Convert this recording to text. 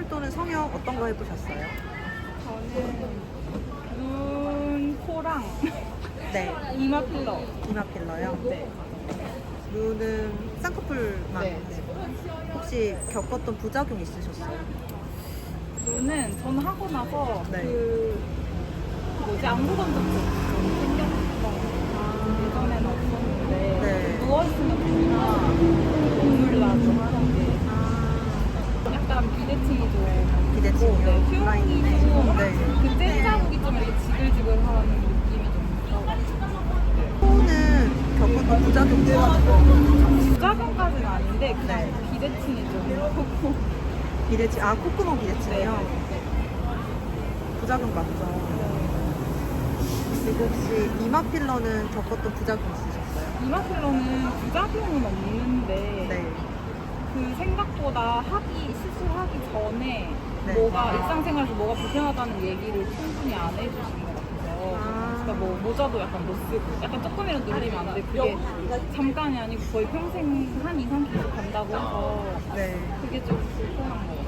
쌍꺼풀 또는 성형 어떤 거 해보셨어요? 저는 눈, 코랑 네. 이마 필러. 이마 필러요? 네. 눈은 쌍꺼풀만 네. 혹시 겪었던 부작용 있으셨어요? 눈은 저는 하고 나서 네. 그 뭐지 안구 건조증 좀 생겼어. 예전에는 없었는데 네. 누워있으면 눈이 나 눈물 나고 하는 게 아, 좀 비대칭이요? 네, 휴용이 라인이. 좀 네. 그때 자국이 좀 이렇게 지글지글하는 느낌이 좀 있어가지고 코는 겪었던 부작용 있으셨어요? 부작용까지는 아닌데 그냥 네. 비대칭이 좀 컸고 비대칭, 아 콧구멍 비대칭이요? 네. 부작용 맞죠? 그리고 혹시 이마 필러는 겪었던 부작용 있으셨어요? 이마 필러는 부작용은 없는데 네. 그 생각보다 하기 수술하기 전에 네. 뭐가 일상생활에서 뭐가 불편하다는 얘기를 충분히 안 해주신 것 같아서 아. 그러니까 뭐 모자도 약간 못 쓰고 약간 조금이라도 눌리면 안 돼. 그게 잠깐이 아니고 거의 평생 한 2, 3kg 간다고 해서 네. 그게 좀 불편한 것 같아요.